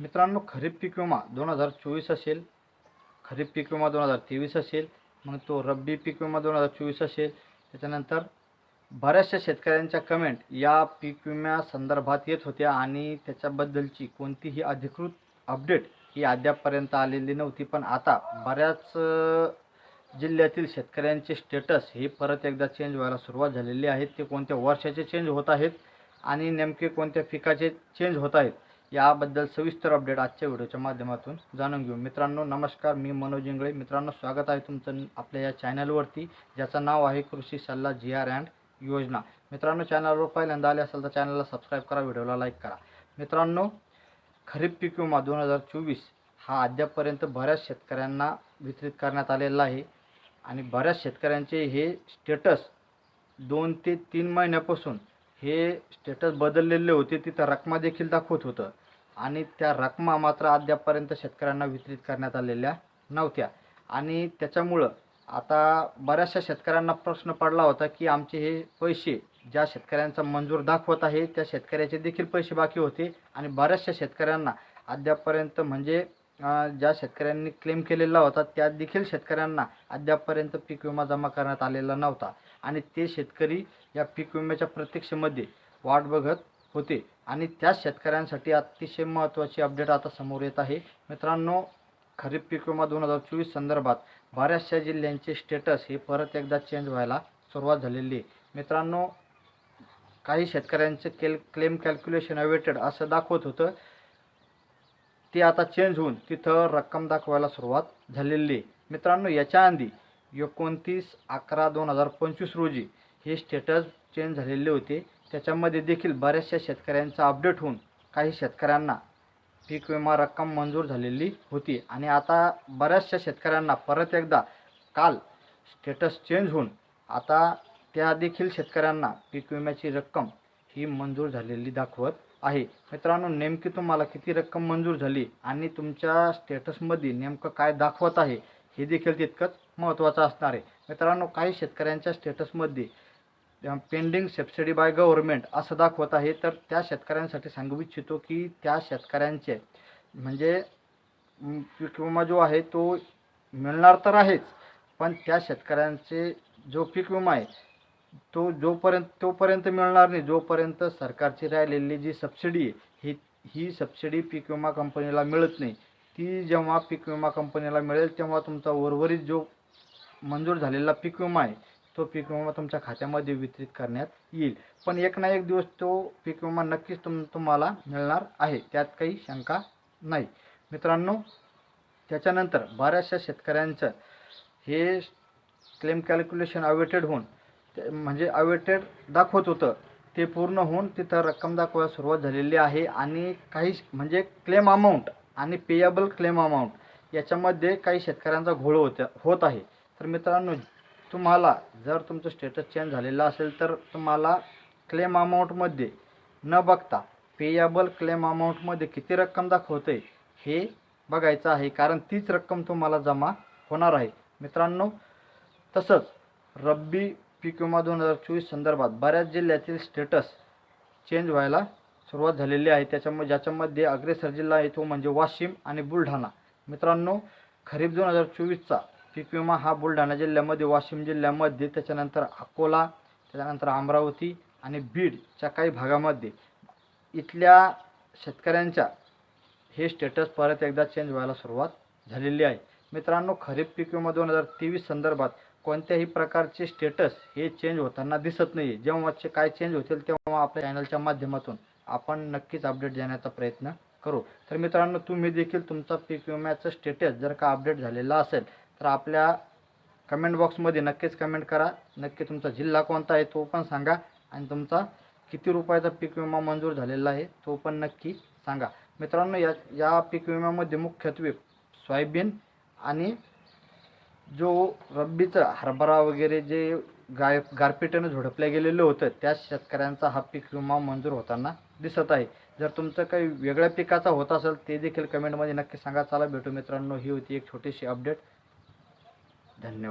मित्रांनो खरीप पीक विमा दोन हजार चोवीस असेल. खरीप पीक विमा दोन हजार तेवीस असेल. मग तो रब्बी पीक विमा दोन हजार चोवीस असेल. त्याच्यानंतर बऱ्याचशा शेतकऱ्यांच्या कमेंट या पीक विम्या संदर्भात येत होत्या आणि त्याच्याबद्दलची कोणतीही अधिकृत अपडेट ही अद्यापपर्यंत आलेली नव्हती. पण आता बऱ्याच जिल्ह्यातील शेतकऱ्यांचे स्टेटस हे परत एकदा चेंज व्हायला सुरुवात झालेली आहे. ते कोणत्या वर्षाचे चेंज होत आहेत आणि नेमके कोणत्या पिकाचे चेंज होत आहेत याबद्दल सविस्तर अपडेट आजच्या व्हिडिओच्या माध्यमातून जाणून घेऊ. मित्रांनो नमस्कार. मी मनोज इंगळे. मित्रांनो स्वागत आहे तुमचं आपल्या या चॅनलवरती ज्याचं नाव आहे कृषी सल्ला जी आर अँड योजना. मित्रांनो चॅनलवर पहिल्यांदा आले असेल तर चॅनलला सबस्क्राईब करा व्हिडिओला लाईक करा. मित्रांनो खरीप पीक विमा दोन हजार चोवीस हा अद्यापपर्यंत बऱ्याच शेतकऱ्यांना वितरित करण्यात आलेला आहे आणि बऱ्याच शेतकऱ्यांचे हे स्टेटस दोन ते तीन महिन्यापासून हे स्टेटस बदललेले होते तिथं रकमा देखील दाखवत होतं. आणि त्या रकमा मात्र अद्यापपर्यंत शेतकऱ्यांना वितरित करण्यात आलेल्या नव्हत्या. आणि त्याच्यामुळं आता बऱ्याचशा शेतकऱ्यांना प्रश्न पडला होता की आमचे हे पैसे ज्या शेतकऱ्यांचा मंजूर दाखवत आहे त्या शेतकऱ्याचे देखील पैसे बाकी होते. आणि बऱ्याचशा शेतकऱ्यांना अद्यापपर्यंत म्हणजे ज्या शेतकऱ्यांनी क्लेम केलेला होता त्या देखील शेतकऱ्यांना अद्यापपर्यंत पीक विमा जमा करण्यात आलेला नव्हता. आणि ते शेतकरी या पीक विम्याच्या प्रतीक्षेमध्ये वाट बघत होते. आणि त्याच शेतकऱ्यांसाठी अतिशय महत्त्वाची अपडेट आता समोर येत आहे. मित्रांनो खरीप पीक विमा दोन हजार चोवीस संदर्भात बऱ्याचशा जिल्ह्यांचे स्टेटस हे परत एकदा चेंज व्हायला सुरुवात झालेली आहे. मित्रांनो काही शेतकऱ्यांचे केल क्लेम कॅल्क्युलेशन अवेटेड असं दाखवत होतं. ते आता चेंज होऊन तिथं रक्कम दाखवायला सुरुवात झालेली आहे. मित्रांनो याच्या आधी एकोणतीस अकरा दोन हजार पंचवीस रोजी हे स्टेटस चेंज झालेले होते. त्याच्यामध्ये देखील बऱ्याचशा शेतकऱ्यांचा अपडेट होऊन काही शेतकऱ्यांना पीक विमा रक्कम मंजूर झालेली होती. आणि आता बऱ्याचशा शेतकऱ्यांना परत एकदा काल स्टेटस चेंज होऊन आता त्या देखील शेतकऱ्यांना पीक विम्याची रक्कम ही मंजूर झालेली दाखवत आहे. मित्रांनो नेमकी तुम्हाला किती रक्कम मंजूर झाली आणि तुमच्या स्टेटसमध्ये नेमकं काय दाखवत आहे हे देखील तितकंच महत्त्वाचं असणार आहे. मित्रांनो काही शेतकऱ्यांच्या स्टेटसमध्ये पेंडिंग सबसिडी बाय गव्हर्मेंट असं दाखवत आहे. तर त्या शेतकऱ्यांसाठी सांगू इच्छितो की त्या शेतकऱ्यांचे म्हणजे पीक विमा जो आहे तो मिळणार तर आहेच पण त्या शेतकऱ्यांचे जो पीक विमा आहे तो जोपर्यंत तोपर्यंत मिळणार नाही जोपर्यंत सरकारची राहिलेली जी सबसिडी आहे ही ही सबसिडी पीक विमा कंपनीला मिळत नाही. ती जेव्हा पीक विमा कंपनीला मिळेल तेव्हा तुमचा उर्वरित जो मंजूर झालेला पीक विमा आहे तो पीक विमा तुमच्या खात्यामध्ये वितरित करण्यात येईल. पण एक ना एक दिवस तो पीक विमा नक्कीच तुम तुम्हाला मिळणार आहे त्यात काही शंका नाही. मित्रांनो त्याच्यानंतर बऱ्याचशा शेतकऱ्यांचं हे क्लेम कॅल्क्युलेशन अवेटेड होऊन म्हणजे अवेटेड दाखवत होतं. ते पूर्ण होऊन तिथं रक्कम दाखवायला सुरुवात झालेली आहे आणि काही म्हणजे क्लेम अमाऊंट आणि पेएबल क्लेम अमाऊंट याच्यामध्ये काही शेतकऱ्यांचा घोळ होत्या होत आहे. तर मित्रांनो तुम्हाला जर तुमचं स्टेटस चेंज झालेलं असेल तर तुम्हाला क्लेम अमाऊंटमध्ये न बघता पेएबल क्लेम अमाऊंटमध्ये किती रक्कम दाखवते हे बघायचं आहे. कारण तीच रक्कम तुम्हाला जमा होणार आहे. मित्रांनो तसंच रब्बी पीक विमा दोन हजार चोवीस संदर्भात बऱ्याच जिल्ह्यातील स्टेटस चेंज व्हायला सुरुवात झालेली आहे. त्याच्यामुळे ज्याच्यामध्ये अग्रेसर जिल्हा आहे तो म्हणजे वाशिम आणि बुलढाणा. मित्रांनो खरीप दोन हजार चोवीसचा पीक विमा हा बुलढाणा जिल्ह्यामध्ये वाशिम जिल्ह्यामध्ये त्याच्यानंतर अकोला त्याच्यानंतर अमरावती आणि बीडच्या काही भागामध्ये. इथल्या शेतकऱ्यांच्या हे स्टेटस परत एकदा चेंज व्हायला सुरुवात झालेली आहे. मित्रांनो खरीप पीक विमा दोन हजार तेवीस संदर्भात कोणत्याही प्रकारचे स्टेटस हे चेंज होताना दिसत नाही जेव्हाचे काय चेंज होतील तेव्हा आपल्या चॅनलच्या माध्यमातून आपण नक्कीच अपडेट देण्याचा प्रयत्न करू. तर मित्रांनो तुम्ही देखील तुमचा पीक विम्याचं स्टेटस जर का अपडेट झालेला असेल तर आपल्या कमेंट बॉक्समध्ये नक्कीच कमेंट करा. नक्की तुमचा जिल्हा कोणता आहे तो पण सांगा आणि तुमचा किती रुपयाचा पीक विमा मंजूर झालेला आहे तो पण नक्की सांगा. मित्रांनो या या पीक विम्यामध्ये मुख्यत्वे सोयाबीन आणि जो रब्बीचा हरभरा वगैरे जे गाय गारपिटीनं झोडपल्या गेलेलं होतं त्या शेतकऱ्यांचा हा पीक विमा मंजूर होताना दिसत आहे. जर तुमचं काही वेगळ्या पिकाचा होत असेल ते देखील कमेंटमध्ये नक्की सांगा. चला भेटू मित्रांनो. ही होती एक छोटीशी अपडेट धन्यवाद.